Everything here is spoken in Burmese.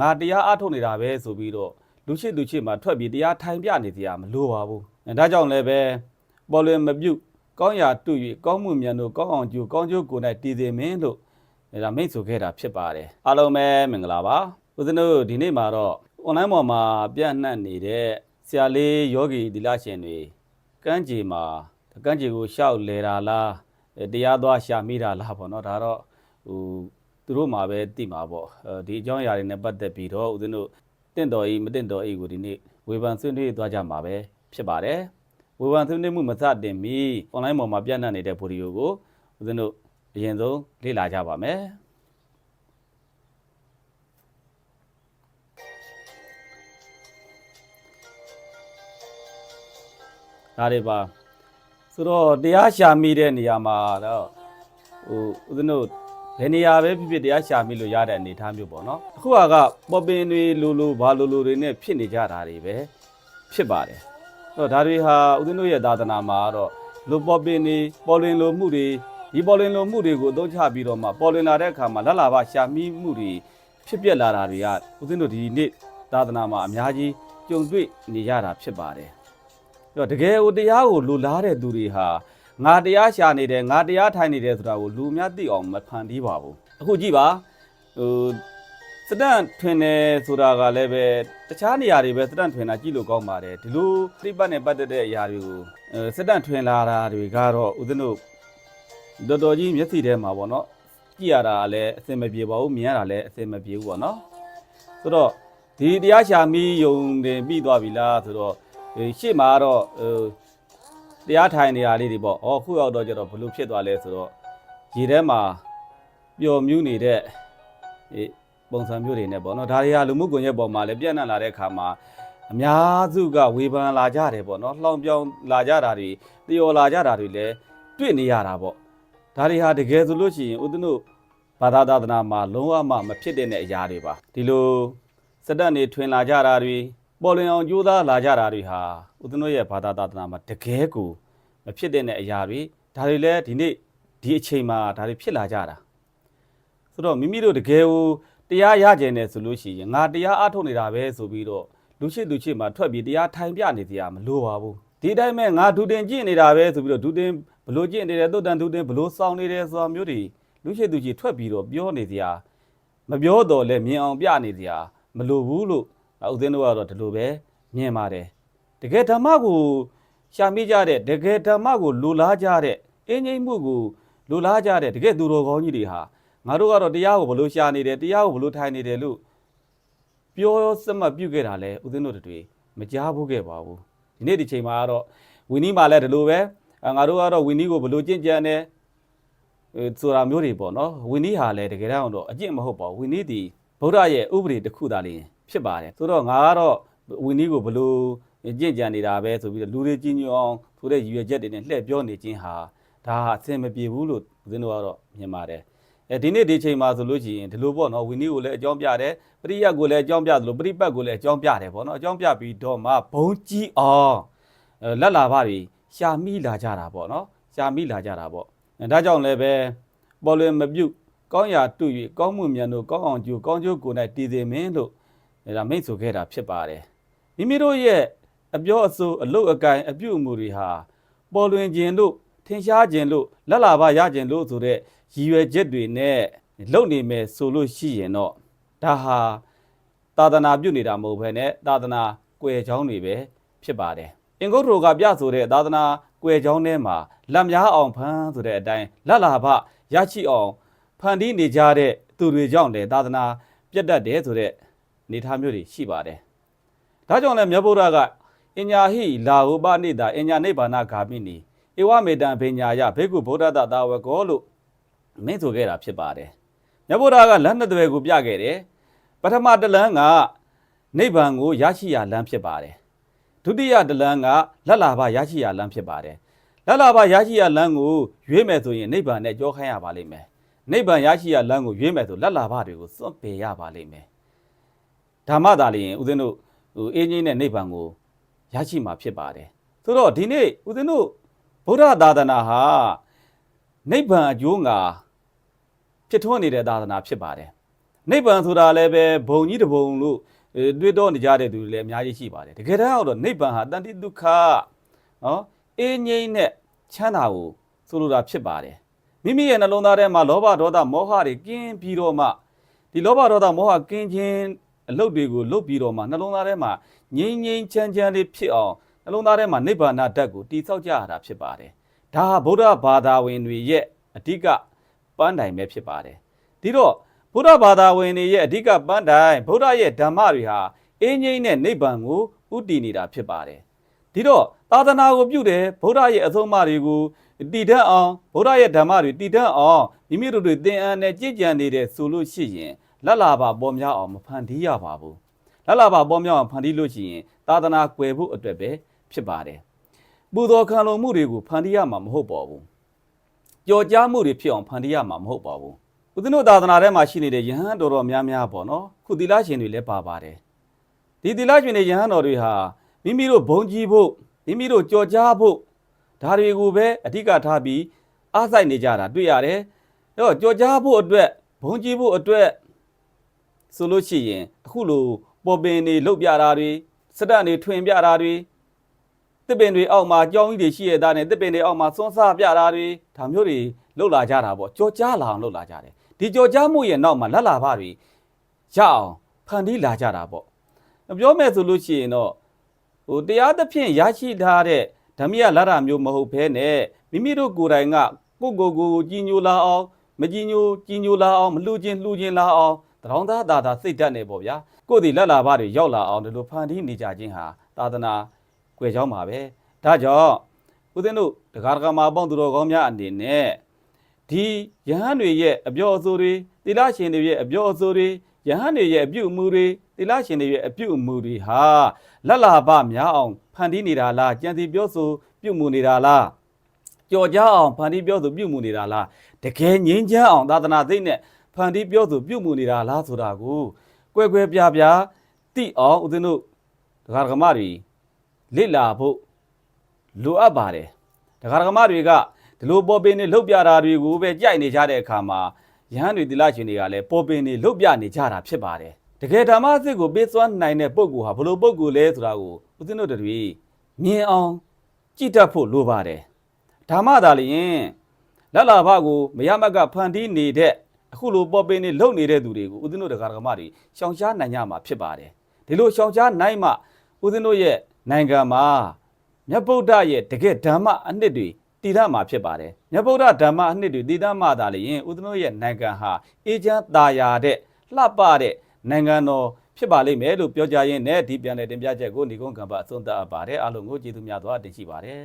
ငါတရားအားထုတ်နေတာပဲဆိုပြီးတော့လူရှိလူရှိမှာထွက်ပြီးတရားထိုင်ပြနေတရားမလိုပါဘူးအဲဒါကြောင့်လည်းပဲပေါ်လွင်မပြုတ်ကောင်းရာတူ၍ကောင်းမှုမြန်တို့ကောင်းအောင်ကျိုးကောင်းကျိုးကိုယ်၌တည်စေမင်းလို့ဒါမိတ်ဆိုခဲ့တာဖြစ်ပါတယ်အားလုံးပဲမင်္ဂလာပါဦးဇင်းတို့ဒီနေ့မှာတော့ online ပေါ်မှာပြန့်နှံ့နေတဲ့ဆရာလေးယောဂီဒီလရှင်တွေကန်းကြီးမှာကန်းကြီးကိုရှောက်လဲတာလားအဲတရားသွားရှာမိတာလားပေါ့နော်ဒါတော့ဟို သူတို့မှာပဲသိမှာပေါ့အဲဒီအကြောင်းအရာတွေနဲ့ပတ်သက်ပြီးတော့ဦးဇင်းတို့တင့်တော်ဤမတင့်တော်ဤကိုဒီနေ့ဝေဖန်ဆွေးနွေးသွားကြမှာပဲဖြစ်ပါတယ်ဝေဖန်ဆွေးနွေးမှုမစတင်မီ online ပေါ်မှာပြန့်နှံ့နေတဲ့ဗီဒီယိုကိုဦးဇင်းတို့အရင်ဆုံးလေ့လာကြပါမယ်ဒါတွေပါဆိုတော့တရားရှာမိတဲ့နေရာမှာတော့ဟိုဦးဇင်းတို့ ဘယ်နေရာပဲဖြစ်ဖြစ်တရားရှာမိလို့ရတဲ့အနေအထားမျိုးပေါ့နော်အခုကပေါ်ပင်တွေလိုလိုဘာလိုလိုတွေနဲ့ဖြစ်နေကြတာတွေပဲဖြစ်ပါတယ်အဲ့တော့ဒါတွေဟာဦးဇင်းတို့ရဲ့သာသနာမှာတော့လိုပေါ်ပင်တွေပေါ်လွင်လိုမှုတွေဒီပေါ်လွင်လိုမှုတွေကိုအသုံးချပြီးတော့မှပေါ်လွင်လာတဲ့အခါမှာလက်လာပါရှာမိမှုတွေဖြစ်ပျက်လာတာတွေကဦးဇင်းတို့ဒီနေ့သာသနာမှာအများကြီးကြုံတွေ့နေရတာဖြစ်ပါတယ်အဲ့တော့တကယ်ကိုတရားကိုလူလားတဲ့သူတွေဟာ ငါတရားရှာနေတယ်ငါတရားထိုင်နေတယ်ဆိုတာကိုလူများသိအောင်မဖန်တီးပါဘူးအခုကြည့်ပါဟိုစတန်ထွင်တယ်ဆိုတာကလည်းပဲတခြားနေရာတွေပဲစတန်ထွင်တာကြည့်လို့ကောင်းပါတယ်ဒီလိုပြိပတ်နဲ့ပတ်သက်တဲ့အရာတွေကိုအဲစတန်ထွင်လာတာတွေကတော့ဦးဇင်းတို့တော်တော်ကြီးမျက်စိထဲမှာပေါ့နော်ကြည့်ရတာကလည်းအစင်မပြေပါဘူးမြင်ရတာလည်းအစင်မပြေဘူးပေါ့နော်ဆိုတော့ဒီတရားရှာမီးယုံတင်ပြီးသွားပြီလားဆိုတော့ဒီရှေ့မှာကတော့ဟို တရားထိုင်နေရလေးတွေပေါ့။အော်ခုရောက်တော့ကျတော့ဘလို့ဖြစ်သွားလဲဆိုတော့ရေထဲမှာပျော်မြူးနေတဲ့ဒီပုံစံမျိုးတွေနဲ့ပေါ့နော်။ဒါတွေကလူမှုကွန်ရက်ပေါ်မှာလည်းပြန့်နှံ့လာတဲ့အခါမှာအများစုကဝေဖန်လာကြတယ်ပေါ့နော်။လှောင်ပြောင်လာကြတာတွေတျော်လာကြတာတွေလည်းတွေ့နေရတာပေါ့။ဒါတွေဟာတကယ်ဆိုလို့ရှိရင်ဥဒ္ဒနုဘာသာသာသနာမှာလုံးဝမှမဖြစ်တဲ့အရာတွေပါ။ဒီလိုစက်တက်နေထွင်လာကြတာတွေ ပေါ်လွင်အောင်ကြိုးစားလာကြတာတွေဟာဦးဇင်းတို့ရဲ့ဘာသာသာသနာမှာတကယ်ကိုမဖြစ်တဲ့အရာတွေဒါတွေလည်းဒီနေ့ဒီအချိန်မှာဒါတွေဖြစ်လာကြတာဆိုတော့မိမိတို့တကယ်ကိုတရားရကြတယ်ဆိုလို့ရှိရင်ငါတရားအားထုတ်နေတာပဲဆိုပြီးတော့လူရှိသူရှိမှထွက်ပြီးတရားထိုင်ပြနေကြရမလို့ပါဘူးဒီတိုင်းမဲ့ငါဒူတင်ကျင့်နေတာပဲဆိုပြီးတော့ဒူတင်ဘလို့ကျင့်နေတယ်တုတ်တန်ဒူတင်ဘလို့စောင်းနေတယ်ဆိုတာမျိုးတွေလူရှိသူရှိထွက်ပြီးတော့ပြောနေကြရမပြောတော့လဲမြင်အောင်ပြနေကြရမလို့ဘူးလို့ ဒါဥစဉ်တို့ကတော့ဒီလိုပဲမြင်ပါတယ်တကယ်ဓမ္မကိုရှာမိကြတဲ့တကယ်ဓမ္မကိုလိုလားကြတဲ့အင်းငိမ့်မှုကိုလိုလားကြတဲ့တကယ်သူတော်ကောင်းကြီးတွေဟာငါတို့ကတော့တရားကိုဘလို့ရှာနေတယ်တရားကိုဘလို့ထိုင်နေတယ်လို့ပြောစမှတ်ပြုခဲ့တာလဲဥစဉ်တို့တွေမကြားဘူးခဲ့ပါဘူးဒီနေ့ဒီချိန်မှာကတော့ဝီနီးမှာလည်းဒီလိုပဲအာငါတို့ကတော့ဝီနီးကိုဘလို့ကြင့်ကြံတယ်အဲဆိုတာမျိုးတွေပေါ့နော်ဝီနီးဟာလည်းတကယ်တော့အကျင့်မဟုတ်ပါဘူးဝီနီးဒီဗုဒ္ဓရဲ့ဥပဒေတစ်ခုသာလျှင် ဖြစ်ပါတယ်ဆိုတော့ငါကတော့ဝင်းနီးကိုဘလို့ကြင့်ကြံနေတာပဲဆိုပြီးတော့လူတွေကြီးညိုအောင်ဆိုတဲ့ရည်ရွယ်ချက်တွေနဲ့လှည့်ပြောနေခြင်းဟာဒါဟာအဆင်မပြေဘူးလို့ဦးဇင်းတို့ကတော့မြင်ပါတယ်အဲဒီနေ့ဒီချိန်မှာဆိုလို့ရှိရင်ဒီလိုပေါ့နော်ဝင်းနီးကိုလည်းအကြောင်းပြတယ်ပရိယတ်ကိုလည်းအကြောင်းပြသလိုပရိပတ်ကိုလည်းအကြောင်းပြတယ်ပေါ့နော်အကြောင်းပြပြီးတော့မှဘုံကြီးအောင်အဲလက်လာပါတွေရှာမိလာကြတာပေါ့နော်ရှာမိလာကြတာပေါ့အဲဒါကြောင့်လည်းပဲပေါ်လွင်မပြုတ်ကောင်းရာတူ၍ကောင်းမှုမြန်တို့ကောင်းအောင်ကျိုးကောင်းကျိုးကိုယ်၌တည်စေမင်းလို့ ဒါမိတ်ဆိုခဲ့တာဖြစ်ပါတယ်မိမိတို့ရဲ့အပြောအဆိုအလုတ်အကင်အပြုအမူတွေဟာပေါ်လွင်ခြင်းလို့ထင်ရှားခြင်းလို့လက်လာပါရခြင်းလို့ဆိုတဲ့ရည်ရွယ်ချက်တွေနဲ့လုပ်နေမယ်ဆိုလို့ရှိရင်တော့ဒါဟာသာသနာပြုနေတာမဟုတ်ဘဲနဲ့သာသနာကွယ်ချောင်းတွေပဲဖြစ်ပါတယ်အင်္ဂုတ္တရိုကပြဆိုတဲ့သာသနာကွယ်ချောင်းထဲမှာလက်များအောင်ဖန်းဆိုတဲ့အတိုင်းလက်လာဘရရှိအောင်ဖန်တီးနေကြတဲ့သူတွေကြောင့်လေသာသနာပြတ်တတ်တယ်ဆိုတဲ့ နေထားမျိုးတွေရှိပါတယ်။ဒါကြောင့်လည်းမြတ်ဗုဒ္ဓကအညာဟိလာဟုပနိတာအညာနိဗ္ဗာနဂါမိနီဧဝမေတံဘေညာယဘေကုဗုဒ္ဓတသာဝကောလို့မင်းဆိုခဲ့တာဖြစ်ပါတယ်။မြတ်ဗုဒ္ဓကလမ်းနှစ်သွယ်ကိုပြခဲ့တယ်။ပထမတစ်လမ်းကနိဗ္ဗာန်ကိုရရှိရလမ်းဖြစ်ပါတယ်။ဒုတိယတစ်လမ်းကလက်လာဘရရှိရလမ်းဖြစ်ပါတယ်။လက်လာဘရရှိရလမ်းကိုရွေးမယ်ဆိုရင်နိဗ္ဗာန်နဲ့ကြောခိုင်းရပါလိမ့်မယ်။နိဗ္ဗာန်ရရှိရလမ်းကိုရွေးမယ်ဆိုလက်လာဘတွေကိုစွန့်ပယ်ရပါလိမ့်မယ်။ ဓမ္မသာလျင်ဦးဇင်းတို့ဟိုအင်းကြီးနဲ့နိဗ္ဗာန်ကိုရရှိမှာဖြစ်ပါတယ်ဆိုတော့ဒီနေ့ဦးဇင်းတို့ဗုဒ္ဓသာသနာဟာနိဗ္ဗာန်အကျိုးငါဖြစ်ထွန်းနေတဲ့သာသနာဖြစ်ပါတယ်နိဗ္ဗာန်ဆိုတာလည်းပဲဘုံကြီးတစ်ဘုံလို့အဲတွေးတော့နေကြတဲ့သူတွေလည်းအများကြီးရှိပါတယ်တကယ်တမ်းတော့နိဗ္ဗာန်ဟာတန်တိဒုက္ခနော်အင်းငိမ့်နဲ့ချမ်းသာကိုဆိုလိုတာဖြစ်ပါတယ်မိမိရဲ့နှလုံးသားထဲမှာလောဘဒေါသမောဟတွေကင်းပြီးတော့မှဒီလောဘဒေါသမောဟကင်းခြင်း အလုပ်တွေကိုလုပ်ပြီးတော့မှနှလုံးသားထဲမှာငြိမ်းငြိမ်းချမ်းချမ်းလေးဖြစ်အောင်နှလုံးသားထဲမှာနိဗ္ဗာန်ဓာတ်ကိုတည်ဆောက်ကြရတာဖြစ်ပါတယ်ဒါဟာဗုဒ္ဓဘာသာဝင်တွေရဲ့အဓိကပန်းတိုင်ပဲဖြစ်ပါတယ်ဒီတော့ဗုဒ္ဓဘာသာဝင်တွေရဲ့အဓိကပန်းတိုင်ဗုဒ္ဓရဲ့ဓမ္မတွေဟာအင်းငိမ့်နဲ့နိဗ္ဗာန်ကိုဥတည်နေတာဖြစ်ပါတယ်ဒီတော့သာသနာကိုပြုတယ်ဗုဒ္ဓရဲ့အဆုံးအမတွေကိုတည်တတ်အောင်ဗုဒ္ဓရဲ့ဓမ္မတွေတည်တတ်အောင်မိမိတို့တွေသင်အန်းနဲ့ကြည်ကြံနေတဲ့ဆိုလို့ရှိရင် လက်လာပါပေါ်များအောင်မဖန်တီးရပါဘူးလက်လာပါပေါ်များအောင်ဖန်တီးလို့ရှိရင်သာသနာကွယ်ဖို့အတွက်ပဲဖြစ်ပါတယ်ပူဇော်ခံလုံမှုတွေကိုဖန်တီးရမှာမဟုတ်ပါဘူးကြော်ကြားမှုတွေဖြစ်အောင်ဖန်တီးရမှာမဟုတ်ပါဘူးဦးဇင်းတို့သာသနာထဲမှာရှိနေတဲ့ယဟန်တော်တော်များများပေါ့နော်ခုသီလရှင်တွေလည်းပါပါတယ်ဒီသီလရှင်တွေယဟန်တော်တွေဟာမိမိတို့ဘုံကြီးဖို့မိမိတို့ကြော်ကြားဖို့ဒါတွေကိုပဲအဓိကထားပြီးအားစိုက်နေကြတာတွေ့ရတယ်အဲတော့ကြော်ကြားဖို့အတွက်ဘုံကြီးဖို့အတွက် ဆိုလို့ရှိရင်အခုလိုပေါ်ပင်တွေလုတ်ပြတာတွေစက်တက်တွေထွင်ပြတာတွေတစ်ပင်တွေအောက်မှာကြောင်းကြီးတွေရှိရတာနဲ့တစ်ပင်တွေအောက်မှာစွန်းစားပြတာတွေဒါမျိုးတွေလုတ်လာကြတာပေါ့ကြော်ကြားလာအောင်လုတ်လာကြတယ်ဒီကြော်ကြားမှုရဲ့နောက်မှာလက်လာဖတွေရအောင်ဖန်တီးလာကြတာပေါ့ပြောမယ်ဆိုလို့ရှိရင်တော့ဟိုတရားသဖြင့်ရရှိထားတဲ့ဓမ္မရလာတာမျိုးမဟုတ်ဘဲနဲ့မိမိတို့ကိုယ်တိုင်ကကိုယ့်ကိုယ်ကိုယ်ကြီးညိုလာအောင်မကြီးညိုကြီးညိုလာအောင်မလှူခြင်းလှူခြင်းလာအောင် တရောင်းသားသာသာစိတ်ဓာတ်နေပေါ့ဗျာကိုယ်ဒီလက်လာဖတွေရောက်လာအောင်ဒီလိုဖန်တီးနေကြခြင်းဟာသာသနာကွယ်ကြောင်းပါပဲဒါကြောင့်ဦးဇင်းတို့တရားဓမ္မပေါင်းသူတော်ကောင်းများအနေနဲ့ဒီယဟန်တွေရဲ့အပြောအဆိုတွေတိလရှင်တွေရဲ့အပြောအဆိုတွေယဟန်တွေရဲ့အပြုအမူတွေတိလရှင်တွေရဲ့အပြုအမူတွေဟာလက်လာပများအောင်ဖန်တီးနေတာလားကြံစီပြောဆိုပြုမူနေတာလားကြော်ကြအောင်ဖန်တီးပြောဆိုပြုမူနေတာလားတကယ်ငြင်းချမ်းအောင်သာသနာသိနဲ့ ဖန်တီးပြောဆိုပြုမူနေတာလားဆိုတာကိုကွဲကွဲပြားပြားသိအောင်ဦးဇင်းတို့ဒကာဒကမတွေလေ့လာဖို့လိုအပ်ပါတယ်ဒကာဒကမတွေကဒီလိုပေါ်ပင်တွေလှုပ်ပြတာတွေကိုပဲကြိုက်နေကြတဲ့အခါမှာယဟန်တွေတိလရှင်တွေကလည်းပေါ်ပင်တွေလှုပ်ပြနေကြတာဖြစ်ပါတယ်တကယ်ဓမ္မစစ်ကိုပေးစွမ်းနိုင်တဲ့ပုဂ္ဂိုလ်ဟာဘယ်လိုပုဂ္ဂိုလ်လဲဆိုတာကိုဦးဇင်းတို့တွေမြင်အောင်ကြည့်တတ်ဖို့လိုပါတယ်ဓမ္မသာလျင်လက်လာဘကိုမရမတ်ကဖန်တီးနေတဲ့ အခုလိုပေါ်ပင်တွေလှုပ်နေတဲ့သူတွေကိုဦးဇင်းတို့တရားဓမ္မတွေရှောင်ရှားနိုင်ကြမှာဖြစ်ပါတယ်ဒီလိုရှောင်ရှားနိုင်မှဦးဇင်းတို့ရဲ့နိုင်ငံမှာမြတ်ဗုဒ္ဓရဲ့တကယ်ဓမ္မအနှစ်တွေတည်ရမှာဖြစ်ပါတယ်မြတ်ဗုဒ္ဓဓမ္မအနှစ်တွေတည်တတ်မှသာလျှင်ဥဒ္ဒနောရဲ့နိုင်ငံဟာအေဂျန်ตาယာတဲ့လှပတဲ့နိုင်ငံတော်ဖြစ်ပါလိမ့်မယ်လို့ပြောကြရင်းနဲ့ဒီပြန်လည်တင်ပြချက်ကိုညီကုန်းကံပါအဆုံးသတ်အပ်ပါတယ်အားလုံးကိုကျေးဇူးများစွာတင်ရှိပါတယ်